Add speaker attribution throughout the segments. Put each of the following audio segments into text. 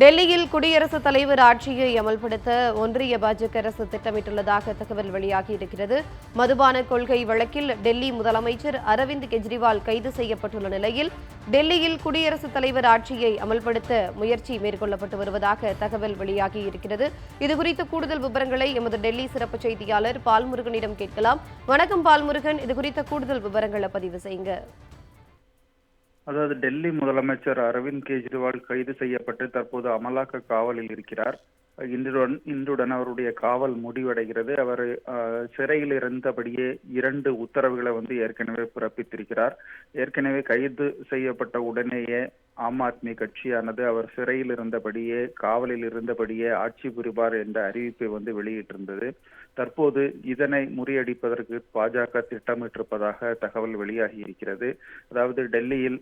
Speaker 1: டெல்லியில் குடியரசுத் தலைவர் ஆட்சியை அமல்படுத்த ஒன்றிய பாஜக அரசு திட்டமிட்டுள்ளதாக தகவல் வெளியாகியிருக்கிறது. மதுபான கொள்கை வழக்கில் டெல்லி முதலமைச்சர் அரவிந்த் கெஜ்ரிவால் கைது செய்யப்பட்டுள்ள நிலையில் டெல்லியில் குடியரசுத் தலைவர் ஆட்சியை அமல்படுத்த முயற்சி மேற்கொள்ளப்பட்டு வருவதாக தகவல் வெளியாகியிருக்கிறது. இதுகுறித்து கூடுதல் விவரங்களை எமது டெல்லி சிறப்பு செய்தியாளர் பால்முருகனிடம் கேட்கலாம். வணக்கம் பால்முருகன். இதுகுறித்த கூடுதல் விவரங்களை பதிவு செய்யுங்க.
Speaker 2: அதாவது டெல்லி முதலமைச்சர் அரவிந்த் கெஜ்ரிவால் கைது செய்யப்பட்டு தற்போது அமலாக்க காவலில் இருக்கிறார். இன்றுடன் இன்றுடன் அவருடைய காவல் முடிவடைகிறது. அவர் சிறையில் இருந்தபடியே இரண்டு உத்தரவுகளை வந்து ஏற்கனவே பிறப்பித்திருக்கிறார். ஏற்கனவே கைது செய்யப்பட்ட உடனேயே ஆம் ஆத்மி கட்சியானது அவர் சிறையில் இருந்தபடியே காவலில் இருந்தபடியே ஆட்சி புரிவார் என்ற அறிவிப்பை வந்து வெளியிட்டிருந்தது. தற்போது இதனை முறியடிப்பதற்கு பாஜக திட்டமிட்டிருப்பதாக தகவல் வெளியாகி இருக்கிறது அதாவது டெல்லியில்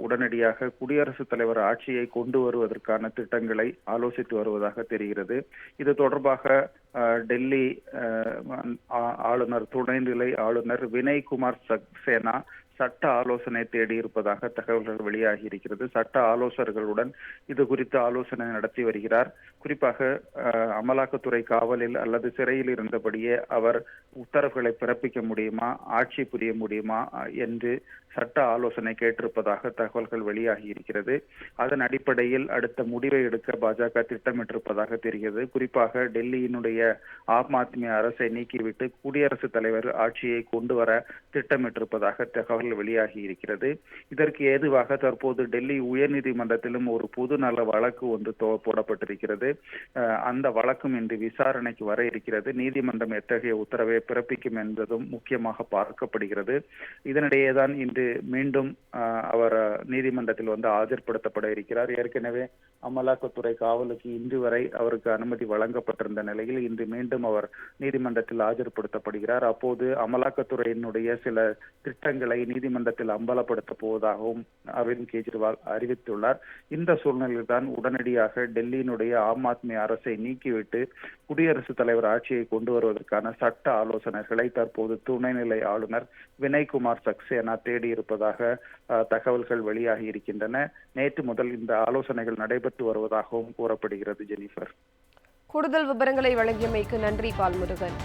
Speaker 2: உடனடியாக குடியரசுத் தலைவர் ஆட்சியை கொண்டு வருவதற்கான திட்டங்களை ஆலோசித்து வருவதாக தெரிகிறது. இது தொடர்பாக அஹ், டெல்லி அஹ், ஆ- ஆளுநர் துணைநிலை ஆளுநர் வினய்குமார் சக்சேனா சட்ட ஆலோசனை தேடி இருப்பதாக தகவல்கள் வெளியாகி இருக்கிறது. சட்ட ஆலோசகர்களுடன் இது குறித்து ஆலோசனை நடத்தி வருகிறார். குறிப்பாக அமலாக்கத்துறை காவலில் அல்லது சிறையில் இருந்தபடியே அவர் உத்தரவுகளை பிறப்பிக்க முடியுமா ஆட்சி புரிய முடியுமா என்று சட்ட ஆலோசனை கேட்டிருப்பதாக தகவல்கள் வெளியாகி இருக்கிறது. அதன் அடிப்படையில் அடுத்த முடிவை எடுக்க பாஜக திட்டமிட்டிருப்பதாக தெரிகிறது. குறிப்பாக டெல்லியினுடைய ஆம் ஆத்மி அரசை நீக்கிவிட்டு குடியரசுத் தலைவர் ஆட்சியை கொண்டு வர திட்டமிட்டிருப்பதாக தகவல் வெளியாகி இருக்கிறது. இதற்கு ஏதுவாக தற்போது டெல்லி உயர்நீதிமன்றத்திலும் ஒரு பொது நல வழக்கு ஒன்று போடப்பட்டிருக்கிறது. அந்த வழக்கும் இன்று விசாரணைக்கு வர இருக்கிறது. நீதிமன்றம் எத்தகைய உத்தரவை பிறப்பிக்கும் என்பதும் முக்கியமாக பார்க்கப்படுகிறது. இதனிடையே தான் இன்று மீண்டும் அவர் நீதிமன்றத்தில் வந்து ஆஜர்படுத்தப்பட இருக்கிறார். ஏற்கனவே அமலாக்கத்துறை காவலுக்கு இன்று வரை அவருக்கு அனுமதி வழங்கப்பட்டிருந்த நிலையில் இன்று மீண்டும் அவர் நீதிமன்றத்தில் ஆஜர்படுத்தப்படுகிறார். அப்போது அமலாக்கத்துறையினுடைய சில திட்டங்களை நீதிமன்றத்தில் அம்பலப்படுத்த போவதாகவும் அரவிந்த் கெஜ்ரிவால் அறிவித்துள்ளார். இந்த சூழ்நிலையில் தான் உடனடியாக டெல்லியினுடைய ஆம் ஆத்மி அரசை நீக்கிவிட்டு குடியரசுத் தலைவர் ஆட்சியை கொண்டு வருவதற்கான சட்ட ஆலோசனைகளை தற்போது துணைநிலை ஆளுநர் வினய்குமார் சக்சேனா தேடியிருப்பதாக தகவல்கள் வெளியாகி இருக்கின்றன. நேற்று முதல் இந்த ஆலோசனைகள் நடைபெற்று வருவதாகவும் கூறப்படுகிறது ஜெனிஃபர்.
Speaker 1: கூடுதல் விவரங்களை வழங்கியமைக்கு நன்றி பால்முருகன்.